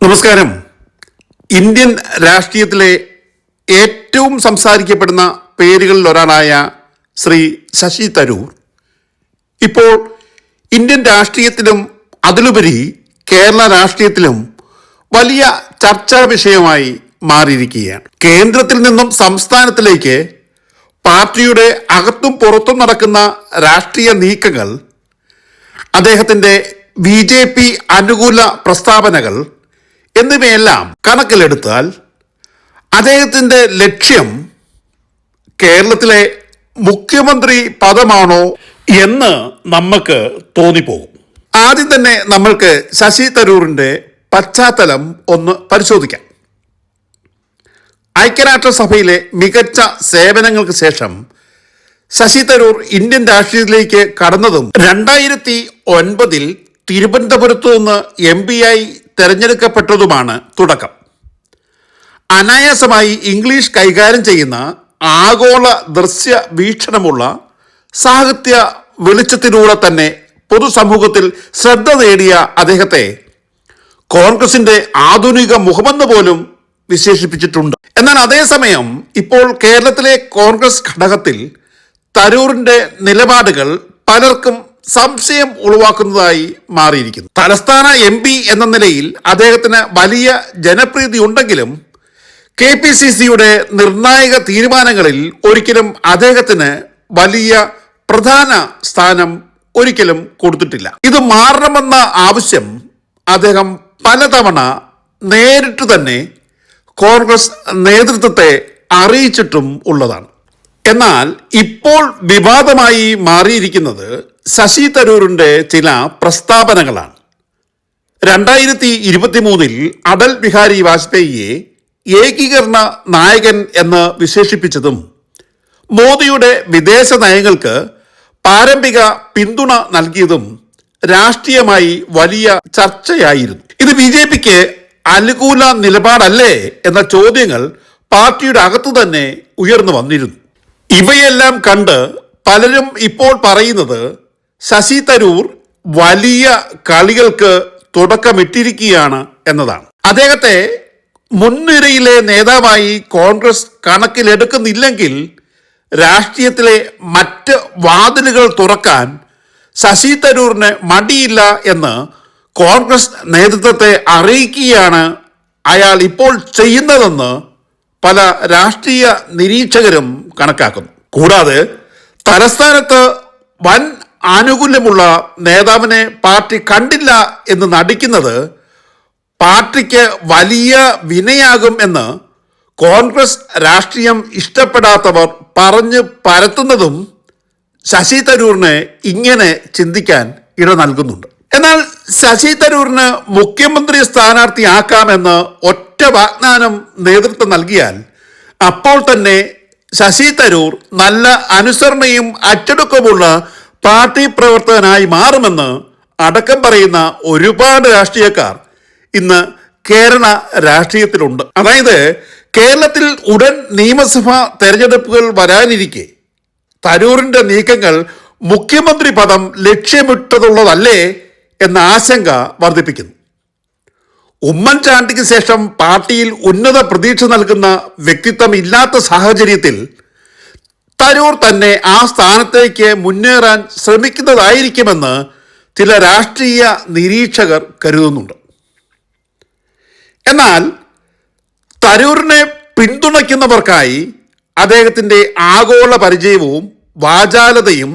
നമസ്കാരം. ഇന്ത്യൻ രാഷ്ട്രീയത്തിലെ ഏറ്റവും സംസാരിക്കപ്പെടുന്ന പേരുകളിൽ ഒരാളായ ശ്രീ ശശി തരൂർ. ഇപ്പോൾ ഇന്ത്യൻ രാഷ്ട്രീയത്തിലും അതിലുപരി കേരള രാഷ്ട്രീയത്തിലും വലിയ ചർച്ചാ വിഷയമായി മാറിയിരിക്കുകയാണ്. കേന്ദ്രത്തിൽ നിന്നും സംസ്ഥാനത്തിലേക്ക് പാർട്ടിയുടെ അകത്തും പുറത്തും നടക്കുന്ന രാഷ്ട്രീയ നീക്കങ്ങൾ അദ്ദേഹത്തിന്റെ ബി ജെ പി അനുകൂല പ്രസ്താവനകൾ എന്നിവയെല്ലാം കണക്കിലെടുത്താൽ അദ്ദേഹത്തിന്റെ ലക്ഷ്യം കേരളത്തിലെ മുഖ്യമന്ത്രി പദമാണോ എന്ന് നമുക്ക് തോന്നിപ്പോകും. ആദ്യം തന്നെ നമ്മൾക്ക് ശശി തരൂറിന്റെ പശ്ചാത്തലം ഒന്ന് പരിശോധിക്കാം. ഐക്യരാഷ്ട്രസഭയിലെ മികച്ച സേവനങ്ങൾക്ക് ശേഷം ശശി തരൂർ ഇന്ത്യൻ രാഷ്ട്രീയത്തിലേക്ക് കടന്നതും രണ്ടായിരത്തി ഒൻപതിൽ തിരുവനന്തപുരത്തു നിന്ന് എം ആയി തെരഞ്ഞെടുക്കപ്പെട്ടതുമാണ് തുടക്കം. അനായാസമായി ഇംഗ്ലീഷ് കൈകാര്യം ചെയ്യുന്ന ആഗോള ദൃശ്യ വീക്ഷണമുള്ള സാഹിത്യ വെളിച്ചത്തിലൂടെ തന്നെ പൊതുസമൂഹത്തിൽ ശ്രദ്ധ നേടിയ അദ്ദേഹത്തെ കോൺഗ്രസിന്റെ ആധുനിക മുഖമെന്ന് പോലും വിശേഷിപ്പിച്ചിട്ടുണ്ട്. എന്നാൽ അതേസമയം ഇപ്പോൾ കേരളത്തിലെ കോൺഗ്രസ് ഘടകത്തിൽ തരൂറിന്റെ നിലപാടുകൾ പലർക്കും സംശയം ഉളവാക്കുന്നതായി മാറിയിരിക്കുന്നു. തലസ്ഥാന എം പി എന്ന നിലയിൽ അദ്ദേഹത്തിന് വലിയ ജനപ്രീതി ഉണ്ടെങ്കിലും കെ പി സി സിയുടെ നിർണായക തീരുമാനങ്ങളിൽ ഒരിക്കലും അദ്ദേഹത്തിന് വലിയ പ്രധാന സ്ഥാനം ഒരിക്കലും കൊടുത്തിട്ടില്ല. ഇത് മാറണമെന്ന ആവശ്യം അദ്ദേഹം പലതവണ നേരിട്ട് തന്നെ കോൺഗ്രസ് നേതൃത്വത്തെ അറിയിച്ചിട്ടും ഉള്ളതാണ്. എന്നാൽ ഇപ്പോൾ വിവാദമായി മാറിയിരിക്കുന്നത് ശശി തരൂരിന്റെ ചില പ്രസ്താവനകളാണ്. രണ്ടായിരത്തി ഇരുപത്തി മൂന്നിൽ അടൽ ബിഹാരി വാജ്പേയിയെ ഏകീകരണ നായകൻ എന്ന് വിശേഷിപ്പിച്ചതും മോദിയുടെ വിദേശ നയങ്ങൾക്ക് പാരമ്പിക പിന്തുണ നൽകിയതും രാഷ്ട്രീയമായി വലിയ ചർച്ചയായിരുന്നു. ഇത് ബി ജെ പിക്ക് അനുകൂല നിലപാടല്ലേ എന്ന ചോദ്യങ്ങൾ പാർട്ടിയുടെ അകത്തു തന്നെ ഉയർന്നു വന്നിരുന്നു. ഇവയെല്ലാം കണ്ട് പലരും ഇപ്പോൾ പറയുന്നത് ശശി തരൂർ വലിയ കളികൾക്ക് തുടക്കമിട്ടിരിക്കുകയാണ് എന്നതാണ്. അദ്ദേഹത്തെ മുൻനിരയിലെ നേതാവായി കോൺഗ്രസ് കണക്കിലെടുക്കുന്നില്ലെങ്കിൽ രാഷ്ട്രീയത്തിലെ മറ്റ് വാതിലുകൾ തുറക്കാൻ ശശി തരൂറിന് മടിയില്ല എന്ന് കോൺഗ്രസ് നേതൃത്വത്തെ അറിയിക്കുകയാണ് അയാൾ ഇപ്പോൾ ചെയ്യുന്നതെന്ന് പല രാഷ്ട്രീയ നിരീക്ഷകരും കണക്കാക്കുന്നു. കൂടാതെ തലസ്ഥാനത്ത് വൻ ആനുകൂല്യമുള്ള നേതാവിനെ പാർട്ടി കണ്ടില്ല എന്ന് നടിക്കുന്നത് പാർട്ടിക്ക് വലിയ വിനയാകും എന്ന് കോൺഗ്രസ് രാഷ്ട്രീയം ഇഷ്ടപ്പെടാത്തവർ പറഞ്ഞു പരത്തുന്നതും ശശി തരൂറിനെ ഇങ്ങനെ ചിന്തിക്കാൻ ഇട നൽകുന്നുണ്ട്. എന്നാൽ ശശി തരൂരിന് മുഖ്യമന്ത്രി സ്ഥാനാർത്ഥിയാക്കാമെന്ന് ഒറ്റ വാഗ്ദാനം നേതൃത്വം നൽകിയാൽ അപ്പോൾ തന്നെ ശശി തരൂർ നല്ല അനുസരണയും അച്ചടക്കമുള്ള പാർട്ടി പ്രവർത്തകനായി മാറുമെന്ന് അടക്കം പറയുന്ന ഒരുപാട് രാഷ്ട്രീയക്കാർ ഇന്ന് കേരള രാഷ്ട്രീയത്തിലുണ്ട്. അതായത് കേരളത്തിൽ ഉടൻ നിയമസഭാ തെരഞ്ഞെടുപ്പുകൾ വരാനിരിക്കെ തരൂരിന്റെ നീക്കങ്ങൾ മുഖ്യമന്ത്രി പദം ലക്ഷ്യമിട്ടതുള്ളതല്ലേ എന്ന ആശങ്ക വർദ്ധിപ്പിക്കുന്നു. ഉമ്മൻചാണ്ടിക്ക് ശേഷം പാർട്ടിയിൽ ഉന്നത പ്രതീക്ഷ നൽകുന്ന വ്യക്തിത്വം ഇല്ലാത്ത സാഹചര്യത്തിൽ തരൂർ തന്നെ ആ സ്ഥാനത്തേക്ക് മുന്നേറാൻ ശ്രമിക്കുന്നതായിരിക്കുമെന്ന് ചില രാഷ്ട്രീയ നിരീക്ഷകർ കരുതുന്നുണ്ട്. എന്നാൽ തരൂരിനെ പിന്തുണയ്ക്കുന്നവർക്കായി അദ്ദേഹത്തിന്റെ ആഗോള പരിചയവും വാചാലതയും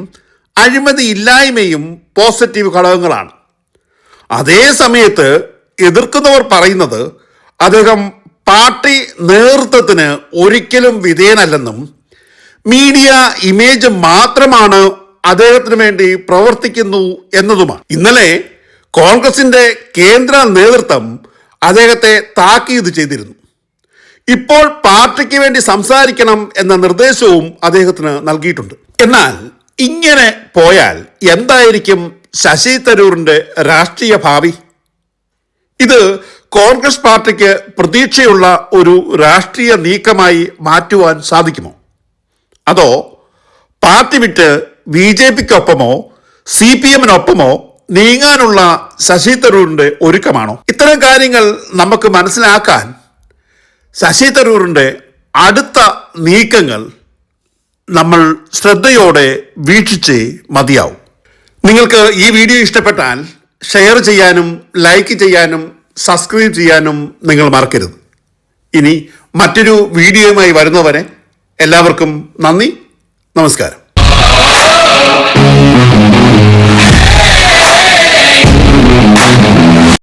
അഴിമതിയില്ലായ്മയും പോസിറ്റീവ് ഘടകങ്ങളാണ്. അതേ സമയത്ത് എതിർക്കുന്നവർ പറയുന്നത് അദ്ദേഹം പാർട്ടി നേതൃത്വത്തിന് ഒരിക്കലും വിധേയനല്ലെന്നും മീഡിയ ഇമേജ് മാത്രമാണ് അദ്ദേഹത്തിന് വേണ്ടി പ്രവർത്തിക്കുന്നു എന്നതുമാണ്. ഇന്നലെ കോൺഗ്രസിന്റെ കേന്ദ്ര നേതൃത്വം അദ്ദേഹത്തെ താക്കീത് ചെയ്തിരുന്നു. ഇപ്പോൾ പാർട്ടിക്ക് വേണ്ടി സംസാരിക്കണം എന്ന നിർദ്ദേശവും അദ്ദേഹത്തിന് നൽകിയിട്ടുണ്ട്. എന്നാൽ ഇങ്ങനെ പോയാൽ എന്തായിരിക്കും ശശി തരൂറിന്റെ രാഷ്ട്രീയ ഭാവി. ഇത് കോൺഗ്രസ് പാർട്ടിക്ക് പ്രതീക്ഷയുള്ള ഒരു രാഷ്ട്രീയ നീക്കമായി മാറ്റുവാൻ സാധിക്കുമോ? അതോ പാർട്ടി വിട്ട് ബി ജെ പിക്കൊപ്പമോ സി പി എമ്മിനൊപ്പമോ നീങ്ങാനുള്ള ശശി തരൂറിന്റെ ഒരുക്കമാണോ? ഇത്തരം കാര്യങ്ങൾ നമുക്ക് മനസ്സിലാക്കാൻ ശശി തരൂറിന്റെ അടുത്ത നീക്കങ്ങൾ നമ്മൾ ശ്രദ്ധയോടെ വീക്ഷിച്ച് മതിയാവും. നിങ്ങൾക്ക് ഈ വീഡിയോ ഇഷ്ടപ്പെട്ടാൽ ഷെയർ ചെയ്യാനും ലൈക്ക് ചെയ്യാനും സബ്സ്ക്രൈബ് ചെയ്യാനും നിങ്ങൾ മറക്കരുത്. ഇനി മറ്റൊരു വീഡിയോയുമായി വരുന്നവരെ എല്ലാവർക്കും നന്ദി. നമസ്കാരം.